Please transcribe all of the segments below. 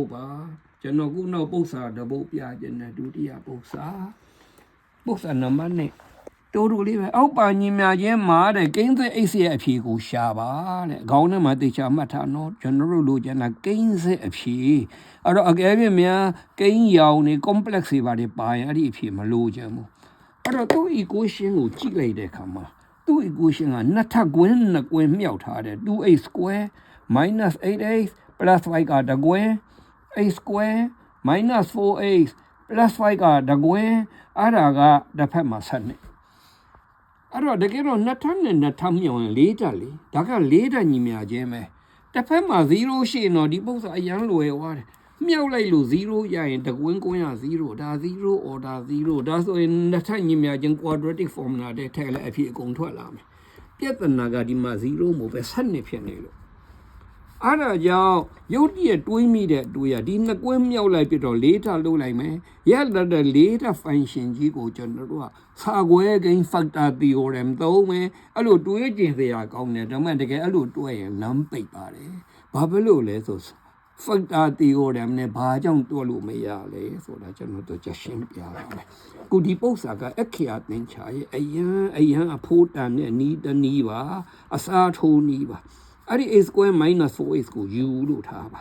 ဟုတ်ပါကျွန်တော်ခုနောက်ပု္ပ္ပာတစ်ပုဒ်ပြခြင်းနဲ့ဒုတိယပု္ပ္ပာပု္ပ္ပာနံပါတ်1တိုးတိုးလေးပဲအောက်ပါညီမြချင်းမှာတဲ့ကိန်းသက်အိတ်ရဲ့အဖြေကိုရှာပါတဲ့ခေါင်းထဲမှာတေချာမှတ်ထားနော်ကျွန်တော်တို့လိုချင်တာကိန်းသက်အဖြေအဲ့တော့အကယ်၍များကိန်းရောင်နေ complex တွေပါတယ်ပါရင်အဲ့ဒီအဖြေမလိုချင်ဘူးအဲ့တော့သူ့ equation ကိုကြည့်လိုက်တဲ့အခါမှာသူ့ equation ကနှစ်ထပ်ကွင်းနှစ်ကွင်းမြောက်ထားတယ် 2a square minus 8a plus 5ကတကွင်း a square minus 4a plus 5ကတကွင်းအဲ့ဒါကတစ်ဖက်မှာဆက်နေအဲ့တော့တကယ်တော့နှစ်ထပ်နဲ့နှစ်ထပ်မြောင်ရင်လေးတက်လေဒါကလေးတက်ညီမြခြင်းပဲတစ်ဖက်မှာ0ရှိရင်တော့ဒီပု္ပ္ပာအရန်လွယ်သွားတယ်မြောက်လိုက်လို့0ရရင်တကွင်းကွင်းရ0ဒါ0 order 0ဒါဆိုရင်နှစ်ထပ်ညီမြခြင်း quadratic formula တဲ့ထည့်လိုက်အဖြစ်အကုန်ထွက်လာမယ်ပြဿနာကဒီမှာ0မို့ပဲဆက်နေဖြစ်နေလို့ အဲ့ဒါကြောင့်ရုတ်တရက်တွေးမိတဲ့တွေးရဒီနှစ်ကွင်းမြောက်လိုက်ပြတော့လေးထလုပ်လိုက်မယ်ရတဲ့တဲ့လေးထ function ကြီးကိုကျွန်တော်တို့ကစာခွဲကိန်း factor theorem သုံးမယ်အဲ့လိုတွေးကျင်စရာကောင်းတယ်ဒါပေမဲ့တကယ်အဲ့လိုတွေးရင်လမ်းပိတ်ပါတယ်ဘာဖြစ်လို့လဲဆို factor theorem နဲ့ဘာကြောင့်တွက်လို့မရလဲဆိုတာကျွန်တော်တို့ချက်ရှင်းပြရမယ်ခုဒီပု္ပ္ပာကအခရာသင်္ချာရဲ့အယံအယံအဖိုးတန်တဲ့နီးတနီးပါအစားထိုးနီးပါ အဲ့ဒီ a square minus 4x ကို u လို့ထားပါ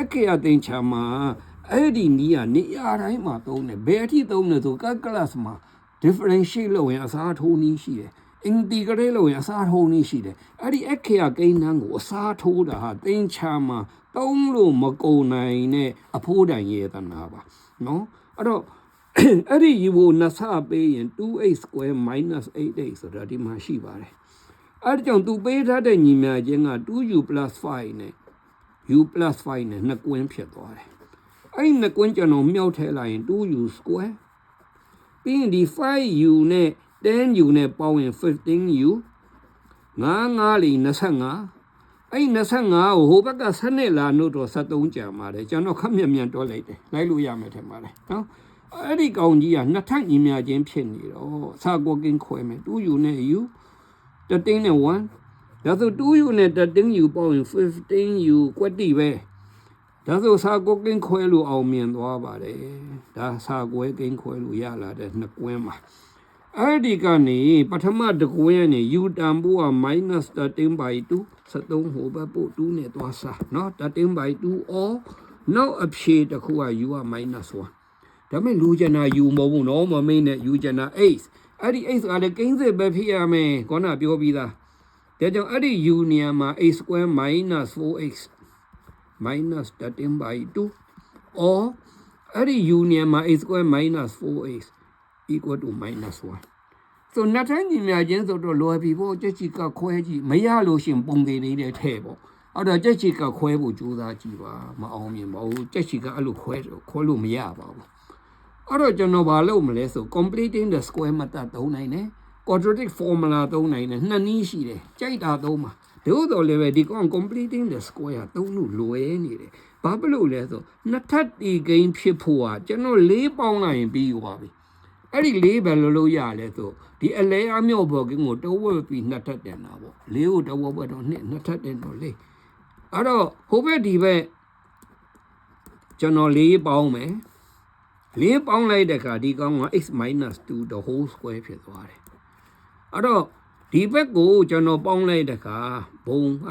အခရာသင်္ချာမှာအဲ့ဒီနီးကနေရာတိုင်းမှာသုံးတယ်ဘယ်အထိသုံးလဲဆို calculus မှာ differentiate လုပ်ရင်အစားထိုးနည်းရှိတယ် integrate လုပ်ရင်အစားထိုးနည်းရှိတယ်အဲ့ဒီအခရာကိန်းနှန်းကိုအစားထိုးတာဟာသင်္ချာမှာသုံးလို့မကုန်နိုင်တဲ့အဖိုးတန်ရေသနာပါနော်အဲ့တော့အဲ့ဒီ u ကိုနှစ်ဆပေးရင် 2x square minus 8x ဆိုတာဒီမှာရှိပါတယ် အဲ့ဒါကြောင့်သူပေးထားတဲ့ညီမချင်းက 2u 5 နဲ့ u 5 နဲ့နှစ်ကွင်းဖြစ်သွားတယ်။အဲ့ဒီနှစ်ကွင်းကျွန်တော်မြောက်ထည့်လိုက်ရင် 2u square ပြီးရင်ဒီ 5u နဲ့ 10u နဲ့ပေါင်းရင် 15u 9 9လီ25အဲ့ဒီ25ကိုဟိုဘက်က7နှစ်လာလို့တော့73ကြံပါတယ်ကျွန်တော်ခက်မြက်မြတ်တွက်လိုက်တယ်လိုက်လို့ရမယ်ထင်ပါတယ်နော်အဲ့ဒီကောင်ကြီးကနှစ်ထပ်ညီမချင်းဖြစ်နေတော့စာကွက်ကင်းခွဲမယ် 2u နဲ့ u 13နဲ့1ဒါဆို 2u နဲ့13u ပေါင်းရင် 15u ကွက်တိပဲဒါဆိုစာကိုကင်းခွဲလို့အောင်မြင်သွားပါတယ်ဒါစာကွဲကင်းခွဲလို့ရလာတဲ့နှစ်ကွင်းမှာအဲ့ဒီကနေပထမတစ်ကွင်းကနေ u တန်ဖို့က -13 by 2 73ဟိုဘက်ပို့2နဲ့သွားစားเนาะ13 by 2 or နောက်အဖြေတစ်ခုက u က -1 ဒါပေမဲ့လူကျင်တာ u မဟုတ်ဘူးနော်မမင်းနဲ့ u ကျင်တာ 8 အဲ့ဒီ8ကလည်းကိန်းစစ်ပဲဖြစ်ရမယ်ခေါင်းကပြောပြီးသားဒါကြောင့်အဲ့ဒီ u နေရာမှာ a square minus 4x minus 13 by 2 or အဲ့ဒီ u နေရာမှာ a square minus 4x equal to minus 1ဆိုနှစ်ထန်းညီမြချင်းဆိုတော့လွယ်ပြီပေါ့ကြက်ချီကခွဲကြည့်မရလို့ရှင်ပုံသေးနေတဲ့ထဲပေါ့အဲ့တော့ကြက်ချီကခွဲဖို့ကြိုးစားကြည့်ပါမအောင်မြင်ပါဘူးကြက်ချီကအဲ့လိုခွဲခွဲလို့မရပါဘူး အဲ့တော့ကျွန်တော်ဘာလုပ်မလဲဆို completing the square method သုံးနိုင်တယ် quadratic formula သုံးနိုင်တယ်နှစ်နည်းရှိတယ်ကြိုက်တာသုံးပါတို့တော့လည်းပဲဒီကောင် completing the square သုံးလို့လွယ်နေတယ်ဘာဖြစ်လို့လဲဆိုနှစ်ထပ်ဒီဂိမ်းဖြစ်ဖို့อ่ะကျွန်တော်၄ပေါင်းလိုက်ရင်ပြီးသွားပြီအဲ့ဒီ၄ပဲလို့လို့ရလဲဆိုဒီအလဲအမြော့ဘောကင်းကိုတဝက်ပြီးနှစ်ထပ်တင်တာပေါ့၄ကိုတဝက်ဘက်တော့နှစ်နှစ်ထပ်တင်တော့လေးအဲ့တော့ဟိုဘက်ဒီဘက်ကျွန်တော်၄ပေါင်းမယ် လေးပေါင်းလိုက်တဲ့အခါဒီကောင်က x 2 the whole square ဖြစ်သွားတယ်အဲ့တော့ဒီဘက်ကိုကျွန်တော်ပေါင်းလိုက်တဲ့အခါဘုံက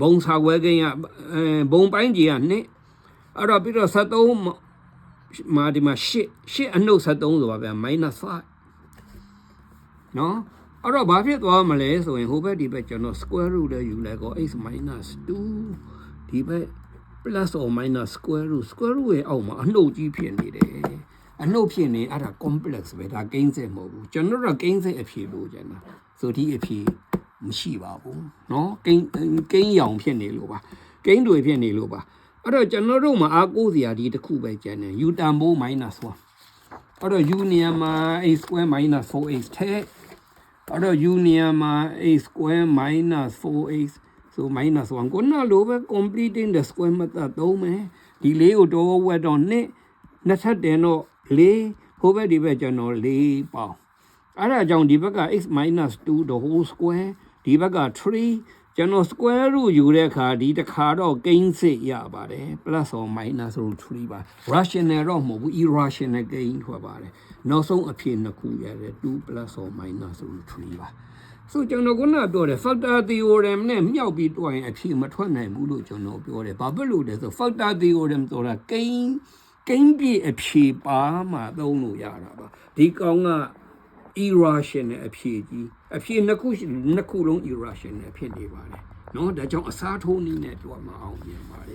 ဘုံစာခွဲကိန်းကအဲဘုံပိုင်းကြီးကနှစ်အဲ့တော့ပြီးတော့73မှာဒီမှာ8 8အနှုတ်73ဆိုပါဗျာ -5 နော်အဲ့တော့ဘာဖြစ်သွားမလဲဆိုရင်ဟိုဘက်ဒီဘက်ကျွန်တော် square root နဲ့ယူလိုက်ကော x 2ဒီဘက် plus or minus square root square root ရဲ့အောက်မှာအနှုတ်ကြီးဖြစ်နေတယ်အနှုတ်ဖြစ်နေအဲ့ဒါ complex ပဲဒါကိန်းစစ်မဟုတ်ဘူးကျွန်တော်တို့ကိန်းစစ်အဖြေလို့ကျန်တာဆိုဒီအဖြေမရှိပါဘူးเนาะကိန်းကိန်းရောင်ဖြစ်နေလို့ပါကိန်းတွေဖြစ်နေလို့ပါအဲ့တော့ကျွန်တော်တို့မှာအားကိုးစရာဒီတစ်ခုပဲကျန်တယ် u တန်ဖိုး minus 1အဲ့တော့ u နေရာမှာ a square minus 4x ထဲအဲ့တော့ u နေရာမှာ a square minus 4x so minus 1ကိုနော်လိုပဲ completing the square method သုံးမယ်ဒီလေးကိုတော့ဝက်တော့နှစ်နှစ်ထပ်တင်တော့လေးဟိုဘက်ဒီဘက်ကျွန်တော်လေးပေါင်းအဲ့ဒါကြောင့်ဒီဘက်က x 2 the whole square ဒီဘက်က3ကျွန်တော် square root ယူတဲ့အခါဒီတစ်ခါတော့ကိန်းစစ်ရပါတယ် plus or minus root 3ပါ rational တော့မဟုတ်ဘူး irrational ကိန်းထွက်ပါတယ်နောက်ဆုံးအဖြစ်နှစ်ခုရတယ်2 plus or minus root 3ပါ ဆိုကျွန်တော်ကပြောတယ် factor theorem နဲ့မြောက်ပြီးတွက်ရင်အဖြေမထွက်နိုင်ဘူးလို့ကျွန်တော်ပြောတယ်ဘာဖြစ်လို့လဲဆို factor theorem ဆိုတာကိန်းကိန်းပြည့်အဖြေပါမှသုံးလို့ရတာပါဒီကောင်က irrational အဖြေကြီးအဖြေနှစ်ခုနှစ်ခုလုံး irrational ဖြစ်နေပါတယ်နော်ဒါကြောင့်အစားထိုးနည်းနဲ့တွက်မအောင်ပြန်ပါတယ်